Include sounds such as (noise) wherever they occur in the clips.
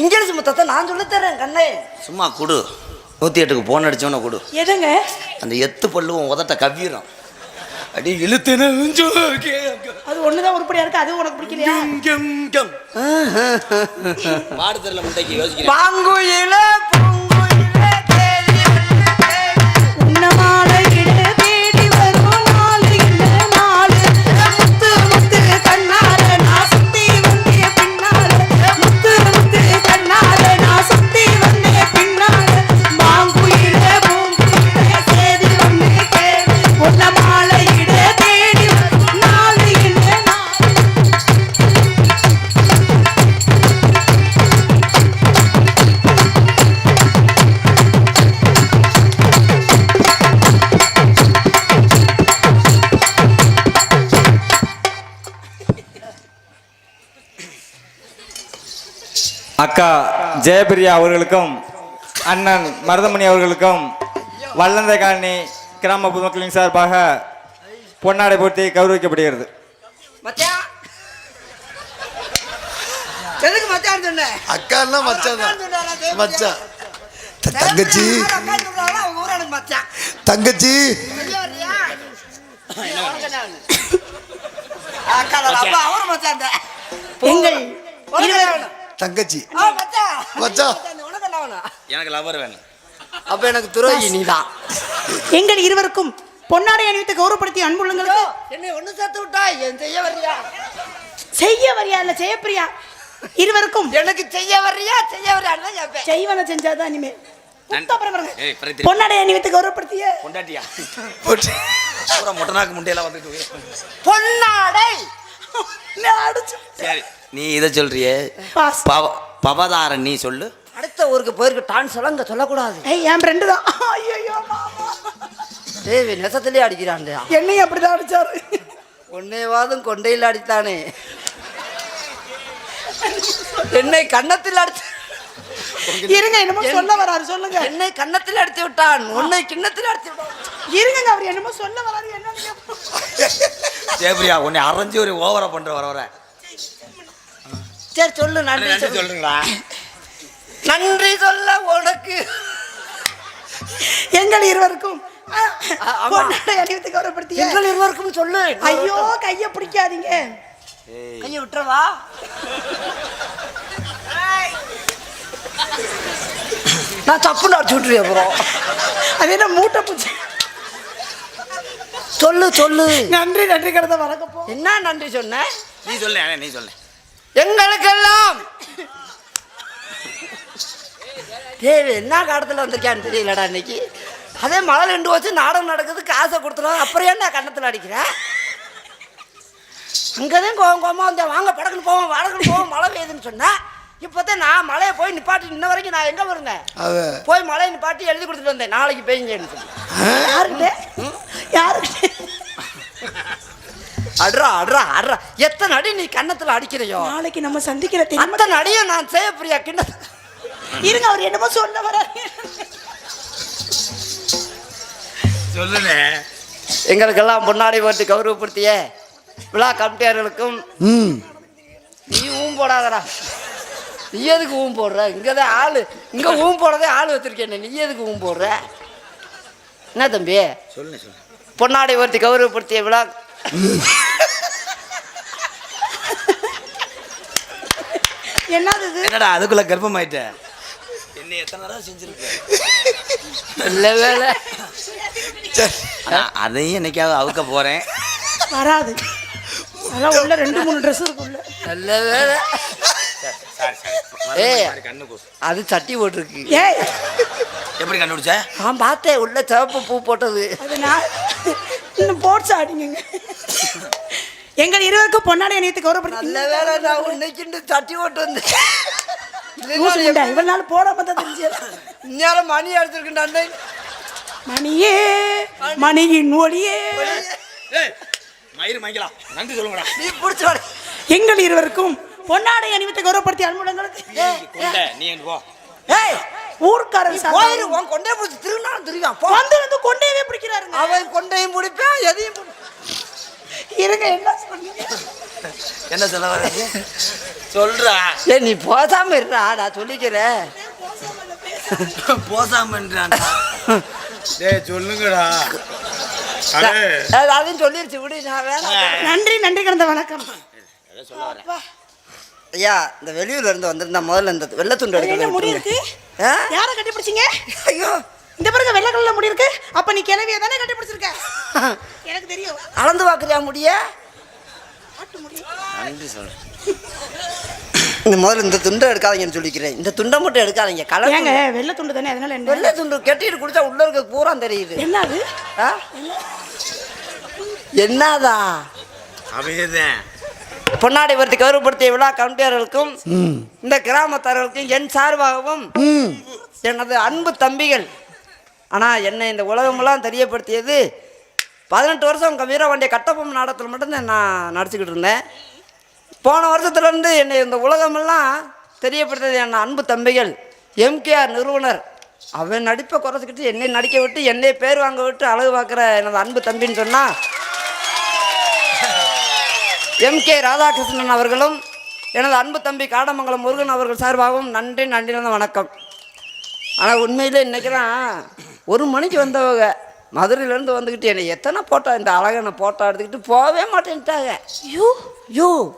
English முத்தத்தை நான் சொல்லித் தரேன் கண்ணே. சும்மா கொடு. நூற்றி எட்டுக்கு போன் அடிச்சவன கொடு. எதுங்க? அந்த எத்து பல்லு உன் உதட்ட கவ்விடும் அடி இழுத்துன அது ஒண்ணுதான் உருப்படியா இருக்கு அது உனக்கு பிடிக்கலையா? பாடு தெரியல முட்டைக்கு யோசிக்கிறேன். அக்கா ஜெயபிரியா அவர்களுக்கும் அண்ணன் மருதமணி அவர்களுக்கும் வல்லந்தை காலனி கிராம பொதுமக்களின் சார்பாக பொன்னாடை போட்டி கௌரவிக்கப்படுகிறது. மச்சான். எதுக்கு மச்சான் மச்சான். தங்கச்சி. தங்கச்சி. எங்கள் தங்கச்சி? எனக்கு லவர் வேணும். அப்ப எனக்கு துரோகி நீதான். எங்கள் இருவருக்கும் பொன்னாடை அணிவித்து கௌரவப்படுத்திய அன்புள்ளங்களுக்கு என்னை ஒண்ணு சேர்த்து விட்டா என் செய்ய வர்றியா? செய்ய வரியா இல்ல செய்யப்பிரியா? இருவருக்கும் எனக்கு செய்ய வர்றியா? செய்ய கேட்பேன் செய்வன செஞ்சாதான் இனிமே. பொன்னாடை அணிவித்து கௌரவப்படுத்திய பொண்டாட்டியா. பூரா முட்டனாக்கு முட்டையெல்லாம் வந்துட்டு பொன்னாடை! நான் அடிச்சு சரி நீ இதை சொல்றியே. பாஸ். பவ பவதாரன் நீ சொல்லு. அடுத்த ஊருக்கு போயிருக்கு டான்ஸ் எல்லாம் இங்க சொல்லக்கூடாது. ஏய் என் ஃப்ரெண்டு தான். ஐயோ மாமா. தேவி நெசத்திலே அடிக்கிறான்டா. என்னையும் அப்படிதான் அடிச்சாரு. உன்னைவாதும் கொண்டையில் அடித்தானே. என்னை கன்னத்தில் அடித்து இருங்க என்னமோ சொல்ல வராரு சொல்லுங்க. என்னை கன்னத்தில் அடித்து விட்டான். உன்னை கிண்ணத்தில் அடித்து விட்டான். இருங்க அவர் என்னமோ சொல்ல வராரு என்ன ஜெயபிரியா உன்னை அரைஞ்சு ஒரு ஓவரா பண்ற வர வர. சரி சொல்லு நன்றி சொல்லு. சொல்றீங்களா? நன்றி சொல்ல உனக்கு. எங்கள் இருவருக்கும் ஆ, ஆமா. பொன்னாடை அணிவித்து கௌரவப்படுத்திய எங்கள் இருவருக்கும் சொல்லு. ஐயோ கைய பிடிக்காதீங்க. கையை விட்டுறவா? நான் தப்புன்னு அடிச்சு விட்டுருவேன் அப்புறம். அது என்ன மூட்டை பூச்சி? சொல்லு சொல்லு. நன்றி நன்றி கடந்த வணக்கம் போ என்ன நன்றி சொன்ன? நீ சொல்ல நீ சொல்ல. எங்களுக்கெல்லாம். ஏய் என்ன காலத்தில் வந்திருக்கான்னு தெரியலடா இன்னைக்கு. அதே மழை ரெண்டு வச்சு நாடகம் நடக்குது காசை கொடுத்துருவாங்க அப்புறம் என்ன கன்னத்தில் அடிக்கிறேன் அங்கேதான் கோவம் கோவமா வந்தேன். வாங்க படக்குன்னு போவோம் வடக்குன்னு போவோம் மழை பெய்யுதுன்னு சொன்னேன் இப்போதான் நான் மழையை போய் நிப்பாட்டி இன்ன வரைக்கும் நான் எங்கே வருந்தேன் போய் மழையை நிப்பாட்டி எழுதி கொடுத்துட்டு வந்தேன். நாளைக்கு பெய்யுங்கன்னு சொல்லி. யாருக்கிட்ட? யாருக்கிட்ட? அட்ரா அட்ரா அட்ரா எத்தனை அடி நீ கன்னத்தில் அடிக்கிறையோ? நாளைக்கு நம்ம சந்திக்கிற தெரியுமா அத்தனை அடியும் நான் செய்ய பிரியா கிண்ணத்தில் இருங்க அவர் என்னமோ சொல்ல வராரு. சொல்லுனே. எங்களுக்கெல்லாம் பொன்னாடை போட்டு கௌரவப்படுத்திய விழா கமிட்டியார்களுக்கும் நீ ஊம் போடாதடா. நீ எதுக்கு ஊம் போடுற? இங்கே தான் ஆள். இங்கே ஊம் போடுறதே ஆள் வச்சிருக்கேன் நீ எதுக்கு ஊம் போடுற? என்ன தம்பி? சொல்லு சொல்லு பொன்னாடை ஒருத்தி கௌரவப்படுத்திய விழா என்னது இது? என்னடா அதுக்குள்ள கர்ப்பமாயிட்ட. என்ன எத்தனை தடவை செஞ்சிருக்க? நல்ல வேலை சரி. ஆனா, அதையும் என்னைக்காவது அவுக்க போறேன். வராது. அதான் உள்ள ரெண்டு மூணு ட்ரெஸ் இருக்குல்ல நல்ல வேலை சாரி ஏய். சாரி கண்ணு கூசு. அது சட்டி போட்டிருக்கு. ஏய். எப்படி கண்டுபிடிச்ச? நான் பார்த்தேன் உள்ள சிவப்பு பூ போட்டது. அது நான் இன்னும் போட்ஸ் ஆடிங்க எங்கள் இருவருக்கும் பொன்னாடை நல்ல கௌரவப்படுத்தி வேலை நான் உன்னைக்கு சட்டி போட்டு வந்து இவ்வளவு நாள் போடாம தான் தெரிஞ்சு. இந்நேரம் மணி அடிச்சிருக்கேன் மணியே மணியின் ஒளியே. மயிறு மங்கிலாம் நன்றி சொல்லுங்கடா. நீ பிடிச்ச எங்கள் இருவருக்கும் பொன்னாடை அணிவித்து கௌரவப்படுத்திய அன்புடங்களுக்கு. கொண்ட நீ போ. ஏய் ஊர்க்காரன் போயிரு உன் கொண்டே பிடிச்சி திருநாளும் திருவான் போ. வந்து வந்து கொண்டேவே பிடிக்கிறாருங்க. அவன் கொண்டையும் பிடிப்பான் எதையும் பிடி- இருங்க என்ன சொன்னீங்க என்ன சொல்ல வர சொல்றா. ஏ நீ போதாம இருடா நான் சொல்லிக்கிறேன். போசாமன்றான் டேய் சொல்லுங்கடா. அது- அதையும் சொல்லிருச்சு விடு நான் வேணாம். நன்றி நன்றி கிடந்த வணக்கம். ஐயா இந்த வெளியூர்ல இருந்து வந்திருந்தா முதல்ல இந்த வெள்ளை துண்டு அது என்ன முடி எடுக்க ஆ? யாரை கட்டி பிடிச்சீங்க? ஐயோ இந்த பிறகு வெள்ளை கலர்ல முடி இருக்கு. அப்ப நீ கிளவிய தானே கட்டி பிடிச்சிருக்க (laughs) எனக்கு தெரியும். அளந்து பாக்குறியா முடிய? நன்றி சொல்றேன் இந்த முதல்ல இந்த துண்டை எடுக்காதீங்கன்னு சொல்லிக்கிறேன். இந்த துண்டை மட்டும் எடுக்காதீங்க. கலர் ஏங்க வெள்ளை துண்டு தானே அதனால என்ன? வெள்ளை துண்டு கட்டிட்டு குடிச்சா உள்ள இருக்கிறது பூரா தெரியுது. என்ன அது ஆ? என்னதா? அப்படியேதான் பொன்னாடி வர்த்தி கௌரவப்படுத்திய விழா கவுண்டியர்களுக்கும் இந்த கிராமத்தார்களுக்கும் என் சார்பாகவும் எனது அன்பு தம்பிகள் ஆனால் என்னை இந்த உலகமெல்லாம் தெரியப்படுத்தியது பதினெட்டு வருஷம் வீரவாண்டிய கட்டபொம்மன் நாடகத்தில் மட்டும்தான் நான் நடிச்சுக்கிட்டு இருந்தேன். போன வருஷத்துலேருந்து என்னை இந்த உலகமெல்லாம் தெரியப்படுத்தியது என் அன்பு தம்பிகள் எம்கேஆர் நிறுவனர். அவன் நடிப்பை குறைச்சிக்கிட்டு என்னை நடிக்க விட்டு என்னை பேர் வாங்க விட்டு அழகு பார்க்குற எனது அன்பு தம்பின்னு சொன்னால் எம் கே ராதாகிருஷ்ணன் அவர்களும் எனது அன்பு தம்பி காடமங்கலம் முருகன் அவர்கள் சார்பாகவும் நன்றி நன்றி வணக்கம். ஆனால் உண்மையிலே இன்னைக்கு தான் ஒரு மணிக்கு வந்தவங்க மதுரையிலேருந்து வந்துக்கிட்டு என்னை எத்தனை போட்டோ இந்த அழகனை போட்டோ எடுத்துக்கிட்டு போகவே மாட்டேன்ட்டாங்க. ஐயோ யோ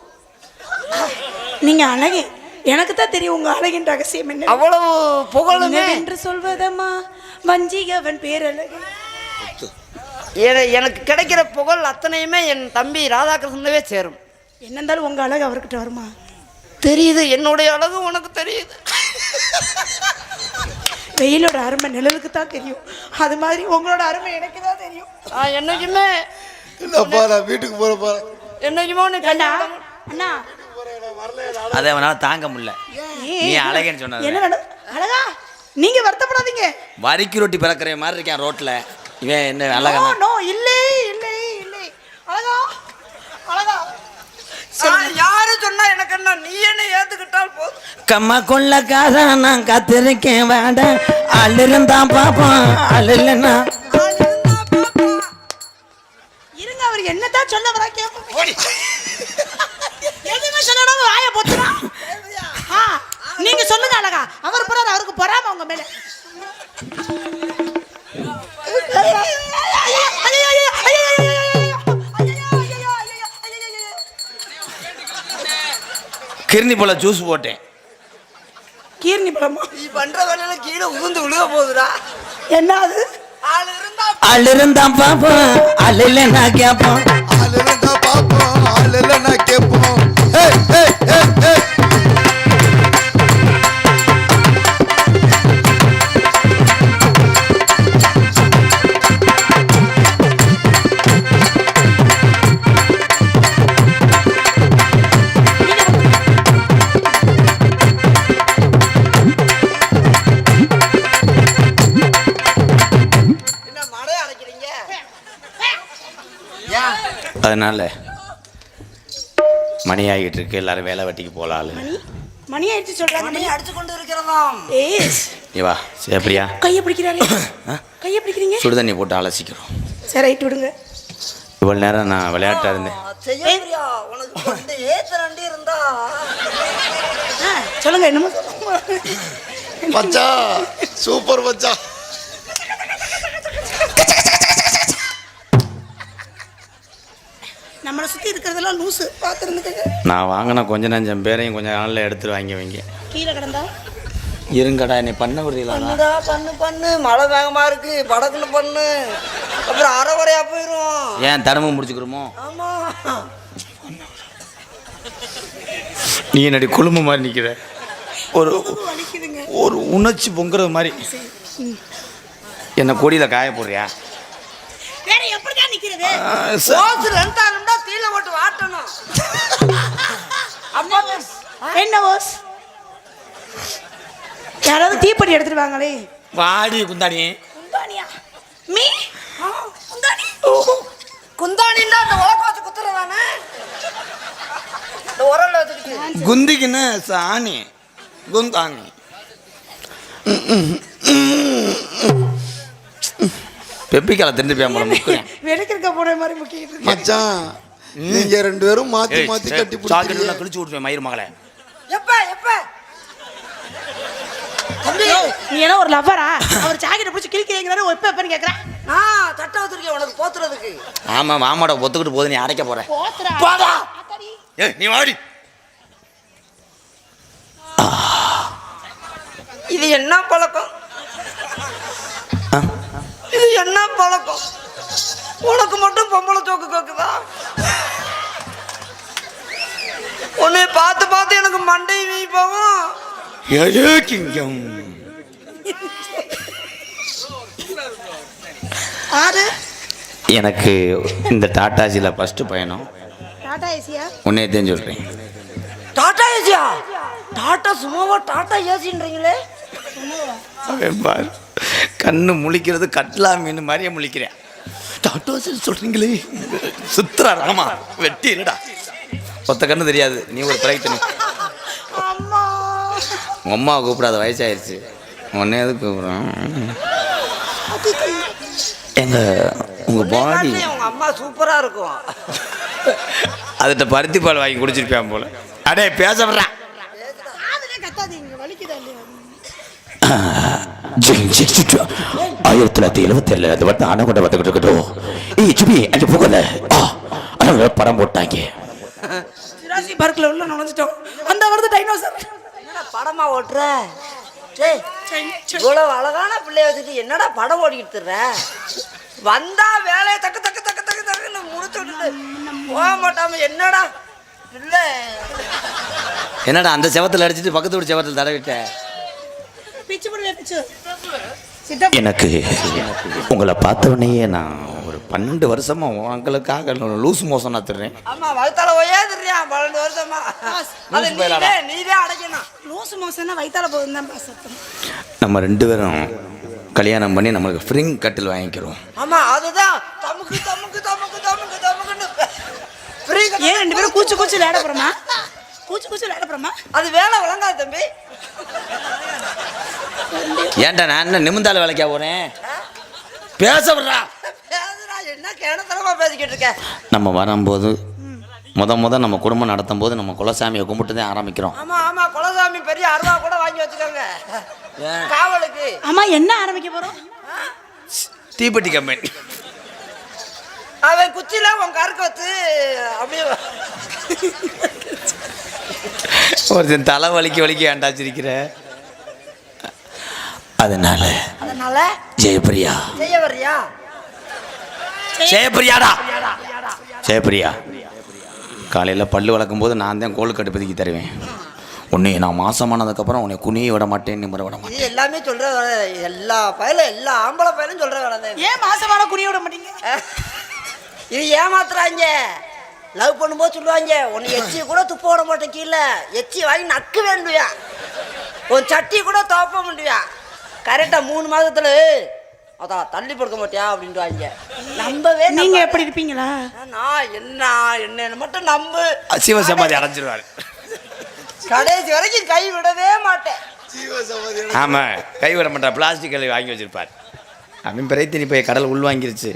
நீங்க அழகு எனக்கு தான் தெரியும் உங்க அழகின் ரகசியம் என்ன. அவ்வளவு புகழுமே. என்று சொல்வதம்மா? வஞ்சிகவன் பேரழகு. என- எனக்கு கிடைக்கிற புகழ் அத்தனையுமே என் தம்பி ராதாகிருஷ்ணனவே சேரும். என்ன இருந்தாலும் உங்க அழகு அவர்கிட்ட வருமா? தெரியுது என்னுடைய அழகு உனக்கு தெரியுது. வெயிலோட அருமை நிழலுக்கு தான் தெரியும். அது மாதிரி உங்களோட அருமை எனக்கு தான் தெரியும். நான் என்னைக்குமே இல்லப்பா நான் வீட்டுக்கு போறப்பா என்னைக்குமே உன்னை அண்ணா அண்ணா. அதை அவனால தாங்க முடியல. ஏய், நீ அழகேன்னு சொன்னது. என்ன அழகா நீங்க வருத்தப்படாதீங்க. வரிக்கு ரொட்டி பிறக்கிற மாதிரி இருக்கேன் ரோட்ல. இவன் என்ன அழகா நோ இல்லை அழகா அழகா யாரு சொன்னா எனக்கு என்ன நீ என்ன கம்மா கொள்ளக்கார நான் காத்திருக்கேன் வேட. ஆள் இருந்தா பாப்போம் ஆள் இல்லைன்னா. இருங்க அவர் என்னதான் சொல்ல வர கேட்போம். எதுவுமே சொல்லணும் வாய போச்சுனா ஆ நீங்க சொல்லுங்க அழகா. அவர் போறாரு அவருக்கு பொறாம உங்க மேல. கிருணி போல ஜூஸ் போட்டேன். கீர்னி பழமா நீ பண்ற வேலையில கீழே உளுந்து விழுக போகுதுடா. என்ன அது ஆள் இருந்தா ஆள் இருந்தா பாப்போம். ஆள் இல்லைன்னா கேட்போம். ஆள் இருந்தா பாப்போம். அதனால மணி ஆகிட்டு இருக்கு எல்லாரும் வேலை வெட்டிக்கு ஆளு மணி? மணி ஆயிடுச்சு சொல்றாங்க. மணி அடிச்சு கொண்டு இருக்கிறதாம். ஏய். நீ வா சேப்பிரியா கையை பிடிக்கிறாரு கையை பிடிக்கிறீங்க? சுடு தண்ணி போட்டு அலசிக்கிறோம். சரி ரைட் விடுங்க. இவ்வளோ நேரம் நான் விளையாட்டா இருந்தேன். சொல்லுங்க என்னமோ? மச்சான் சூப்பர் மச்சான். சுத்தி இருக்கிறதெல்லாம் லூசு. பார்த்துருந்துக்கங்க. நான் வாங்கின கொஞ்ச நஞ்சம் பேரையும் கொஞ்சம் நாளில் எடுத்துட்டு வாங்கி வைங்க கீழே கிடந்தா? இருங்கடா என்னை பண்ண விடுறீங்களா? பண்ணு பண்ணு. மழை வேகமா இருக்கு. படக்குன்னு பண்ணு. அப்புறம் அரை வரையா போயிரும். ஏன் தரமும் முடிச்சுக்கிறோமோ ஆமா. நீ என்னடி குழும்பு மாதிரி நிற்கிற ஒரு ஒரு உணர்ச்சி பொங்குறது மாதிரி. என்ன கொடியில் காய போடுறியா? வேற எப்படிதான் நிக்கிறது ஓசு ரெண்டாலும்டா தீல போட்டு வாட்டணும். என்ன ஓஸ்? யாராவது தீப்பெட்டி எடுத்துட்டு வாங்களே. வாடி குந்தாடி குந்தானியா மீ? ஆ, குந்தானி குந்தாணின்னா அந்த உலக வச்சு குத்துறதானே? இந்த உரல்ல வச்சுக்கிட்டு. குந்திக்குன்னு சாணி. குந்தாணி. (laughs) பெப்பிக்கால திண்டு போய் முக்கிறேன். வெளுக்கிருக்க போன மாதிரி முக்கியம் மச்சான் நீங்க ரெண்டு பேரும் மாத்தி மாத்தி கட்டி சாக்கெட் பிடிக்கிறீங்க எல்லாம் கிழிச்சு விட்டுருவேன் மயிர் மகளே. எப்ப எப்ப? தம்பி நீ என்ன ஒரு லவ்வரா அவர் ஜாக்கெட்டை பிடிச்சி கிழிக்கிறீங்கிறாரு எப்ப எப்பன்னு கேக்குறேன் நான் தட்டை வச்சிருக்கேன் உனக்கு போத்துறதுக்கு. ஆமா மாமாட ஒத்துக்கிட்டு போகுது நீ அடைக்க போற. போத்துறா. போடா. ஏய் நீ வாடி. இது என்ன பழக்கம்? இது என்ன பழக்கம்? உனக்கு மட்டும் பொம்பளை சோக்கு கேக்குதா? உன்னை பார்த்து பார்த்து எனக்கு மண்டை வீ போகும். ஏழே கிங்கம். ஆறு? எனக்கு இந்த டாட்டாஜியில் ஃபஸ்ட்டு பயணம் டாடா ஏசியா? உன்னே தெரிஞ்சு சொல்கிறேன் டாடா ஏசியா? டாடா சும்மாவா டாடா ஏசின்றீங்களே? பாரு. கண்ணு முழிக்கிறது கட்லா மீன் மாதிரியே முழிக்கிறேன். டாட்டாஜில் சொல்கிறீங்களே சுத்துறா ராமா வெட்டி இல்லடா ஒத்த கண்ணு தெரியாது. நீ ஒரு பிறகு தண்ணி அம்மா. கூப்பிடாத வயசாயிருச்சு. உன்னே எதுக்கு கூப்பிட்றான் எங்க உங்கள் பாடி உங்க அம்மா சூப்பரா இருக்கும். அதுகிட்ட பருத்தி பால் வாங்கி குடிச்சிருப்பேன் போல. அடே பேச வர்றான் காதுலே கத்தாதீங்க வலிக்குதா இல்லையா ஆயிரத்தி தொள்ளாயிரத்தி எழுபத்தி ஏழுல அந்த வருடம் அணை வந்துகிட்டு இருக்கட்டும் ஏய் ஜிபி அங்க போகல. ஆ அண்ணா படம் போட்டாங்க. ஜுராசி பார்க்ல உள்ள நுழைஞ்சிட்டோம். அந்த வருது டைனோசர் என்னடா படமா ஓட்டுற? டேய் இவ்வளவு அழகான பிள்ளைய வச்சுட்டு என்னடா படம் ஓடிக்கிட்டு இருக்க? வந்தா வேலையை தக்கு தக்கு தக்கு தக்கு தக்குன்னு முடிச்சு விட்டுட்டு போக மாட்டாம என்னடா இல்ல என்னடா அந்த செவத்தில் அடிச்சிட்டு பக்கத்து வீட்டு செவத்தில் தடவிட்ட பிச்சு போடுவே பிச்சு சிட்டப் எனக்கு உங்களை பார்த்தவொடனே நான் ஒரு பன்னெண்டு வருஷமா உங்களுக்காக லூஸ் மோசம் நான் ஆமா வகுத்தால ஒய்யா தெரியான் பன்னெண்டு வருஷமா. அது நீதே நீதே அடைக்கணும். லூசு மோசம்னா வயித்தால போகுது தான் சத்தம் நம்ம ரெண்டு பேரும் கல்யாணம் பண்ணி நம்மளுக்கு ஃப்ரிங் கட்டில் வாங்கிக்கிறோம். ஆமா அதுதான். தமுக்கு தமுக்கு தமுக்கு தமுக்கு தமுக்குன்னு. ஏன் ரெண்டு பேரும் கூச்சு கூச்சு விளையாட போறோமா? கூச்சு கூச்சு விளையாட போறோமா? அது வேலை விளங்காது தம்பி. ஏன்டா நான் என்ன நிமிந்தால வேலைக்கா போறேன்? பேச விடுறா பேசுடா, என்ன கிணத்தனமா பேசிக்கிட்டு இருக்க? நம்ம வரும்போது முத முத நம்ம குடும்பம் நடத்தும் போது நம்ம குலசாமியை கும்பிட்டு தான் ஆரம்பிக்கிறோம். ஆமா ஆமா குலசாமி பெரிய அருவா கூட வாங்கி வச்சுக்கோங்க. காவலுக்கு. ஆமா என்ன ஆரம்பிக்க போறோம்? தீப்பெட்டி கம்பெனி. அவன் குச்சியில உன் கருக்கு வச்சு அப்படியே ஒருத்தன் தலை வலிக்க வலிக்க ஏண்டாச்சிருக்கிற அதனால அதனால ஜெயபிரியா வர்றியா ஜெயபிரியாடா ஜெயபிரியா காலையில் பல்லு வளர்க்கும் போது நான் தான் கோல் கட்டுப்பதிக்கு தருவேன். உன்னை நான் மாசமானதுக்கப்புறம் உன்னை குனிய விட மாட்டேன் நிமிர விட மாட்டேன். எல்லாமே சொல்ற வேலை எல்லா பயலும் எல்லா ஆம்பளை பயலும் சொல்ற வேலை. ஏன் மாசமான குனிய விட மாட்டீங்க? இது ஏமாத்துறாங்க. லவ் பண்ணும்போது சொல்லுவாங்க உன்னை எச்சி கூட துப்ப விட மாட்டேன் கீழே. எச்சி வாங்கி நக்கு வேண்டுவியா உன் சட்டி கூட துவப்ப முடியா கரெக்டா மூணு மாதத்துல அதான் தள்ளி படுக்க மாட்டியா அப்படின்ட்டு நம்பவே நீங்க நம்பாத. எப்படி இருப்பீங்களா? நான் என்ன என்ன மட்டும் நம்பு. சிவ சமாதி அடைஞ்சிருவாரு. கடைசி வரைக்கும் கை விடவே மாட்டேன். ஆமாம் கை விட மாட்டா பிளாஸ்டிக் கல்வி வாங்கி வச்சிருப்பார். அவன் பிறைத்தினி போய் கடல் உள் வாங்கிருச்சு.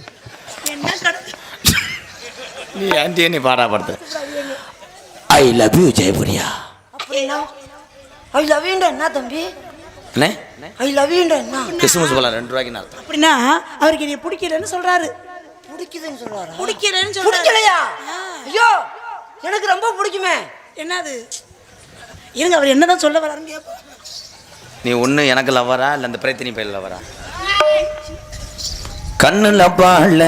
நீ ஆன்டியை நீ பாடாப்படுத்த ஐ லவ் யூ ஜெயபிரியா. அப்படின்னா? ஐ லவ் யூன்ற என்ன தம்பி? அண்ணே ஐ லவ் என்ன? கிறிஸ்துமஸ் பழம் ரெண்டு ரூபாய்க்கு நான் அர்த்தம்? அப்படின்னா அவருக்கு என்னை பிடிக்கலன்னு சொல்றாரு. பிடிக்குதுன்னு சொல்றாரா? பிடிக்கலன்னு சொல்றாரு. பிடிக்கலையா? ஐயோ எனக்கு ரொம்ப பிடிக்குமே. என்னது? இருங்க அவர் என்னதான் சொல்ல வராருன்னு கேட்போம் நீ ஒன்று எனக்கு லவரா இல்லை அந்த பிறைத்தினி பையன் லவரா கண்ணுல பாழ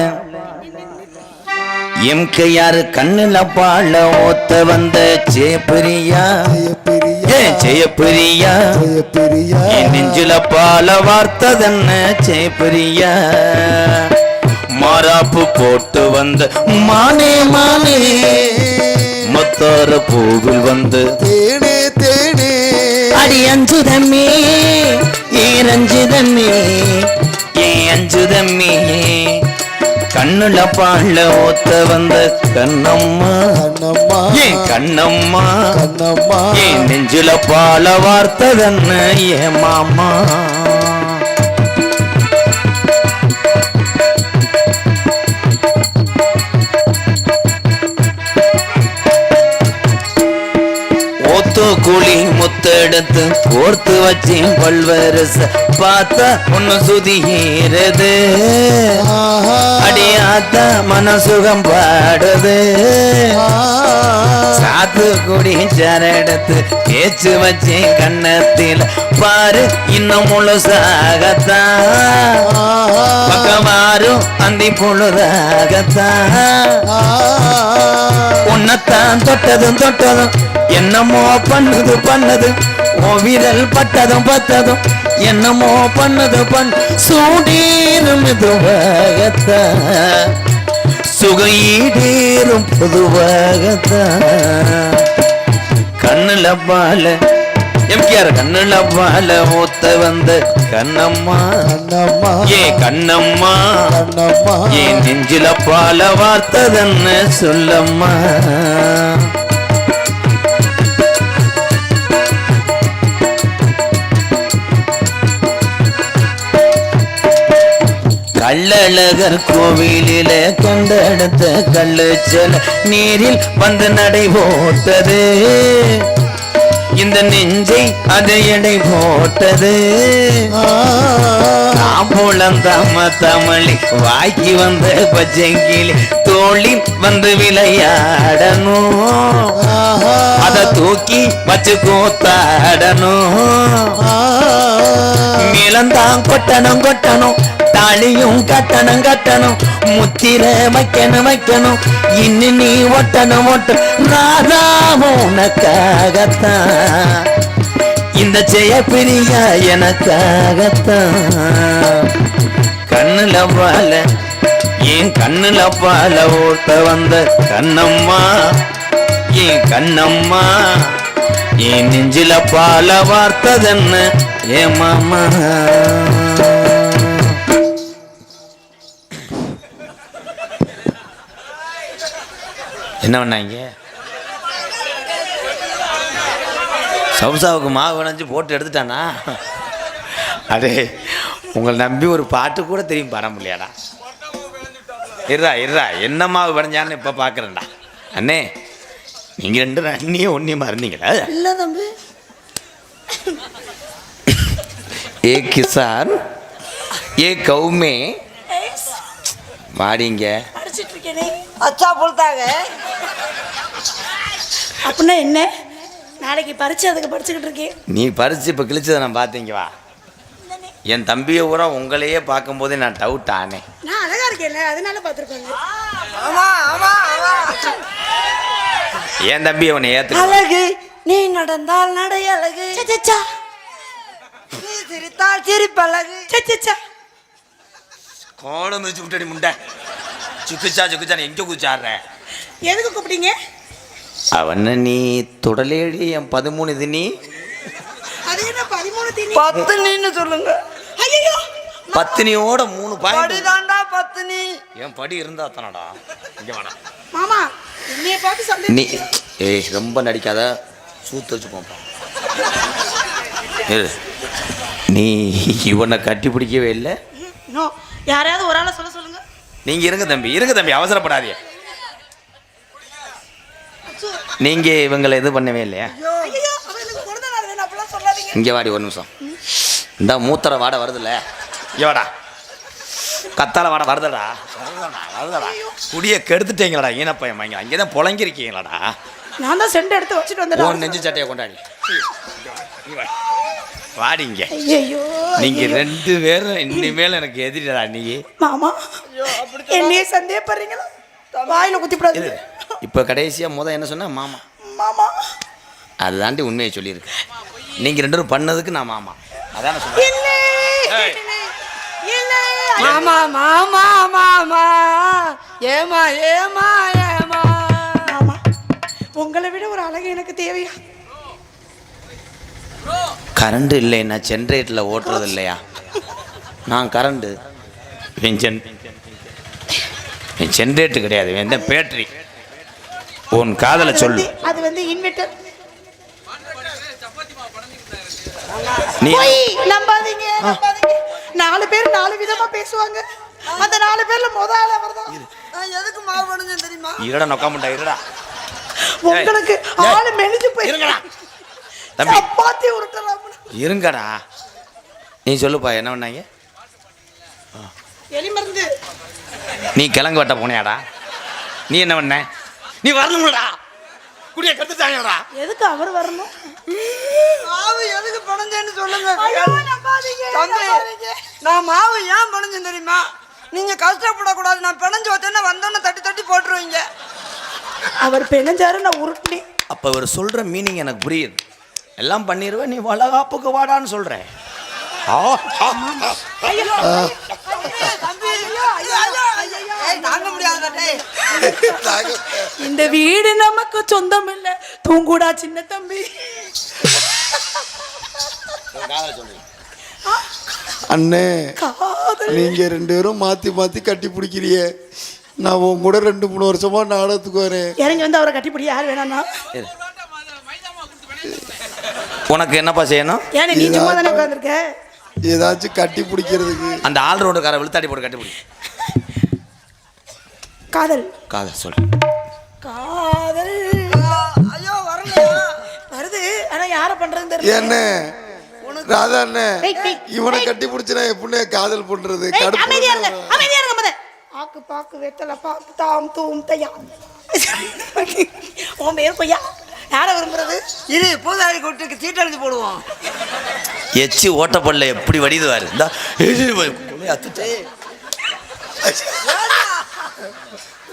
எம் கையாரு கண்ணுல பாழ ஓத்த வந்த ஜெயபிரியா ஜெயபிரியா நெஞ்சில பால வார்த்ததென்ன ஜெயபிரியா மாறாப்பு போட்டு வந்த மானே மானே. மத்தார பூவில் வந்து தேனே தேனே. அடி அஞ்சுதம்மே ஏ ரஞ்சிதம்மே ஏ அஞ்சுதம்மே. கண்ணுல பாள்ள ஓத்த வந்த கண்ணம்மா. கண்ணம்மா. ஏன் கண்ணம்மா? கண்ணம்மா. ஏன் நெஞ்சுல பால வார்த்ததன்ன ஏ மாமா? ஓத்தோ குழி முத்தெடுத்து கோர்த்து வச்சேன் பல்வரச. பார்த்தா ஒன்னு சுதிகிறது அடியாத்த மனசுகம் பாடுது. சாத்து குடி சரடத்து பேச்சு வச்சேன் கண்ணத்தில் பாரு இன்னும் முழுசாகத்தான் பக்கவாரும் அந்தி பொழுதாகத்தான் உன்னைத்தான் தொட்டதும் தொட்டதும் என்னமோ பண்ணுது பண்ணுது. விரல் பட்டதும் பட்டதும் என்னமோ பண்ணுது பண்ணு சூடீரும் மெதுவாகத்தான் சுகையீடேறும் பொதுவாகத்தான் கண்ணுல பால எம்கேஆர் கண்ணுல பால ஊத்த வந்த கண்ணம்மா கண்ணம்மா ஏ கண்ணம்மா கண்ணம்மா. என் நெஞ்சில பால வார்த்ததன்னு சொல்லம்மா. கள்ளழகர் கோவிலில கண்டெடுத்த கள்ளுச்சல் நீரில் வந்து நடை போட்டது. இந்த நெஞ்சை அதை எடை போட்டது. தாம்பூலந்தாம தமிழி வாய்க்கு வந்த பச்சைக்கிளி தோழி வந்து விளையாடணும். அத தூக்கி வச்சு கூத்தாடணும். நிலந்தான் கொட்டணும் கொட்டணும். தாலியும் கட்டணும் கட்டணும். முத்திர வைக்கணும் வைக்கணும். இன்னும் நீ ஒட்டணும் ஒட்ட. ராதா உனக்காகத்தான். இந்த ஜெயப்பிரியா எனக்காகத்தான். கண்ணுல வாழ என் கண்ணுல பால ஓட்ட வந்த கண்ணம்மா என் கண்ணம்மா என் நெஞ்சில பால வார்த்ததென்ன ஏ மாமா? என்ன பண்ணாங்க? சவுசாவுக்கு மாவு விளைஞ்சு போட்டு எடுத்துட்டானா? அடே உங்களை நம்பி ஒரு பாட்டு கூட தெரியும் பாட முடியாடா இருடா இருடா. என்ன மாவு விளைஞ்சான்னு இப்போ பார்க்குறேன்டா அண்ணே நீங்கள் ரெண்டு அண்ணியும் ஒன்றியும் மறந்தீங்களா இல்ல தம்பி. ஏ கிசான் ஏ கௌமே. இருக்கேனே அச்சா புல்தாங்க அப்படின்னா என்ன? நாளைக்கு பரிச்சு அதுக்கு படிச்சுக்கிட்டு இருக்கேன். நீ பறிச்சு இப்போ கிழிச்சதை நான் பார்த்தீங்க வா. என் தம்பியை பூரா உங்களையே பார்க்கும்போதே நான் டவுட் ஆனேன் நான் அழகா இருக்கேன்ல அதனால பார்த்துருப்பாங்க ஆமா ஆமா ஆமா. என் தம்பி அவனை ஏற்று அழகு நீ நடந்தால் நடை அழகு. சச்சா நீ சிரித்தால் சிரிப்பழகு. சச்சா கோலம் வச்சு விட்டடி முண்டை. சுக்குச்சா சுக்குச்சா எங்கே குச்சாடுற எதுக்கு கூப்பிட்டீங்க? அவன நீ தொடலேடி என் பதிமூணு இது நீ அது என்ன பதிமூணு தீனி பத்து நீன்னு சொல்லுங்க. பத்தினியோட மூணு பாயிண்ட் படிதாண்டா பத்து நீ என் படி இருந்தா தானடா இங்கே வேணாம் மாமா என்னைய பார்த்து சொல்லு நீ ஏய் ரொம்ப நடிக்காத. சூத்து வச்சு போப்பா. நீ இவனை கட்டி பிடிக்கவே இல்லை. யாரையாவது ஒரு ஆளை சொல்ல சொல்லுங்க. நீங்க இருங்க தம்பி இருங்க தம்பி அவசரப்படாதீங்க நீங்க இவங்களை இது பண்ணவே இல்லையா? இங்க வாடி ஒரு நிமிஷம். இந்த மூத்தர வாட வருதுல்ல? இங்க வாடா. கத்தால வாட வருதடா. வருதடா வருதடா. குடிய கெடுத்துட்டீங்களாடா ஈனப்பையன் வாங்க அங்கே தான் புழங்கிருக்கீங்களாடா நான் தான் சென்ட் எடுத்து வச்சுட்டு உன் வந்துட்டேன் நெஞ்சு சட்டையை கொண்டாடி. நீ வா. வாடி இங்க. ஐயோ நீங்க ரெண்டு பேரும் இனிமேல் எனக்கு எதிரிடா நீ. மாமா என்னையே சந்தேகப்படுறீங்களா? வாயில குத்திப்படாது. இப்போ கடைசியா முத என்ன சொன்ன? மாமா. மாமா. அதுதாண்டி உண்மையை சொல்லியிருக்கு. நீங்க ரெண்டு பேரும் பண்ணதுக்கு நான் மாமா. அதான. இல்லை மாமா மாமா மாமா. ஏமா ஏமா ஏமா. மாமா உங்களை விட ஒரு அழகு எனக்கு தேவையா? கரண்ட் இல்லைன்னா ஜென்ரேட்டரில் ஓட்டுறது இல்லையா? நான் கரண்டு. இவன் ஜென் ஜென்ரேட்டர் கிடையாது தான் பேட்டரி. உன் காதலை சொல்லு. அது வந்து இன்வெர்டர் நீ நம்பாதீங்க நம்பாதீங்க. நாலு பேர் நாலு விதமா பேசுவாங்க. அந்த நாலு பேர்ல முத ஆள் அவர்தான். நான் எதுக்கு மாவு பண்ணுங்க தெரியுமா? இருடா நொக்காமட்டா இருடா. உங்களுக்கு ஆளு மெலிஞ்சு போய் இருங்கடா. தம்பி. சப்பாத்தி உருட்டலாம் இருங்கடா. நீ சொல்லுப்பா என்ன பண்ணாங்க? எலி மருந்து. நீ கிழங்கு வெட்ட போனியாடா. நீ என்ன பண்ண? நீ வரணும்லடா. குடிய கத்துட்டாங்கடா எதுக்கு அவர் வரணும்? மாவு எதுக்கு பணஞ்சேன்னு சொல்லுங்க. தம்பி. நான் மாவு ஏன் பணஞ்சேன் தெரியுமா? நீங்க கஷ்டப்படக்கூடாது. நான் பிணைஞ்சு வச்சேன்னா வந்தோன்னே தட்டி தட்டி போட்டுருவீங்க. அவர் பிணைஞ்சாரு நான் உருட்டினேன் அப்போ இவர் சொல்கிற மீனிங் எனக்கு புரியுது. எல்லாம் பண்ணிடுவேன் நீ வளகாப்புக்கு வாடான்னு சொல்கிற தம்பி ஐயோ, ஐயோ, ஐயோ. ஏய், தாங்க முடியாதுடா டேய். (laughs) இந்த வீடு நமக்கு சொந்தம் இல்ல தூங்குடா சின்ன தம்பி. (laughs) அண்ணே காதல். நீங்க ரெண்டு பேரும் மாத்தி மாத்தி கட்டி பிடிக்கிறிய. நான் உன் கூட ரெண்டு மூணு வருஷமா நாடகத்துக்கு வரேன். இறங்கி வந்து அவரை கட்டிப்பிடி யார் வேணாம்னா? உனக்கு என்னப்பா செய்யணும்? ஏன்னா நீ சும்மா தானே உட்காந்துருக்க ஏதாச்சும் கட்டி பிடிக்கிறதுக்கு. அந்த ஆள் ரோடுக்கார விழுத்தாடி போட்டு கட்டிப்பிடி காதல் காதல் சொல் காதல் ஐயோ வரலையா வருது ஆனா யார பண்றதுன்னு தெரியல என்ன ராதா அண்ணே இவனை கட்டி பிடிச்சினா எப்படி காதல் பண்றது கடுப்பு அமைதியா இருங்க அமைதியா இருங்க மத ஆக்கு பாக்கு வெத்தல பாக்கு தாம் தூம் தையா உன் பேர் கொய்யா யார விரும்புறது இரு பூதாரி கூட்டுக்கு சீட் எழுதி போடுவோம் எச்சி ஓட்டப்படல எப்படி வடிதுவாரு இந்தா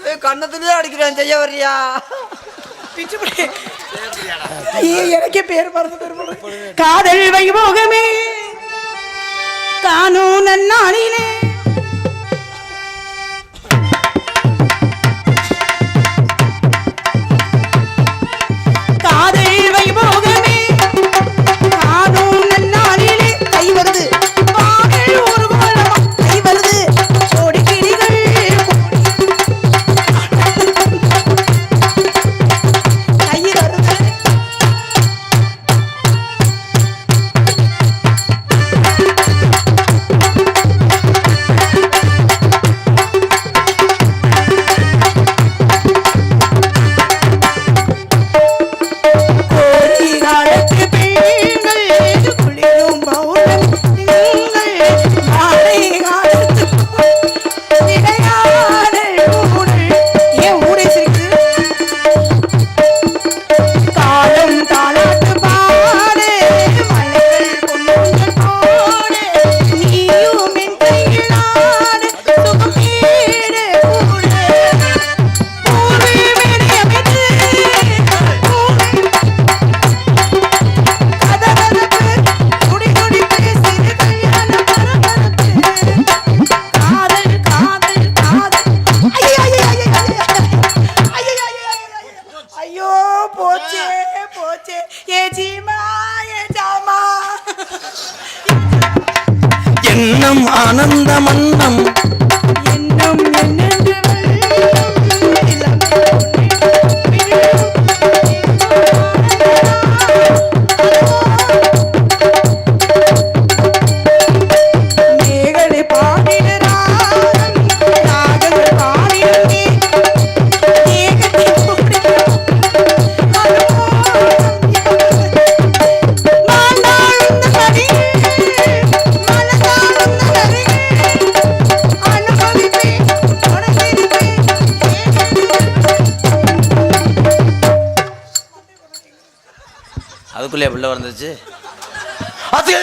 ஏய், கண்ணத்துலயே அடிக்கிறேன் செய்ய வர்றியா? பிச்சுப்படி எனக்கே பேர் மறந்து பேர் காதல் வைபோகமே காணும் நன்னாளிலே கட்ட முள்ள வந்துச்சு அது!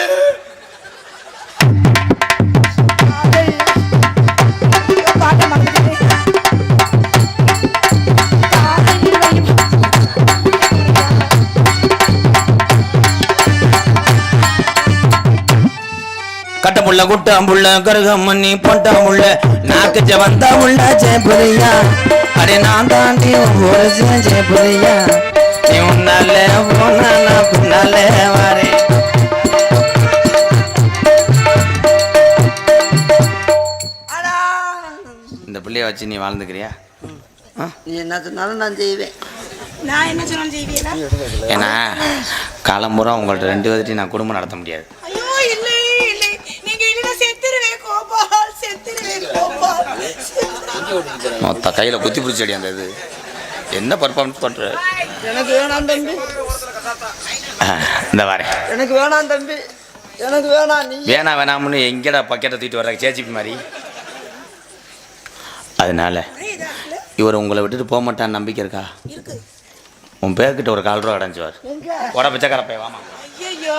கட்டமுள்ள குட்டாம்புள்ள கருகம்மண்ணி பொட்டாமுள்ள நாக்கு வந்தா முள்ள ஜெயபுரியா அடே நான் தாண்டி ஒரு ஜெயபுரியா நீ உன்னால போனா நான் இந்த பிள்ளைய வச்சு நீ வாழ்ந்துக்கிறியா? நீ என்ன சொன்னாலும் நான் செய்வேன். நான் என்ன சொன்னாலும் செய்வீங்களா? ஏன்னா காலம்பூரா உங்கள்ட்ட ரெண்டு பேர்த்தையும் நான் குடும்பம் நடத்த முடியாது. ஐயோ இல்லை இல்லை. நீங்க இல்லைன்னா செத்துருவேன் கோபால் செத்துருவேன் கோபால். மொத்த கையில் குத்தி பிடிச்சடி அந்த இது. என்ன பர்ஃபார்மன்ஸ் பண்ணுற எனக்கு வேணாம் தம்பி. (laughs) இந்த வரேன் எனக்கு வேணாம் தம்பி. எனக்கு வேணாம் நீ. வேணா வேணாம்னு எங்கடா பக்கெட்டை தூக்கிட்டு வர்றாங்க சேச்சிப்பி மாதிரி? அதனால இவர் உங்களை விட்டுட்டு போக மாட்டான்னு நம்பிக்கை இருக்கா? உன் பேர்கிட்ட ஒரு கால் ரூபா அடைஞ்சுவார். உட பிச்சைக்கார பைய வாமா. ஐயோ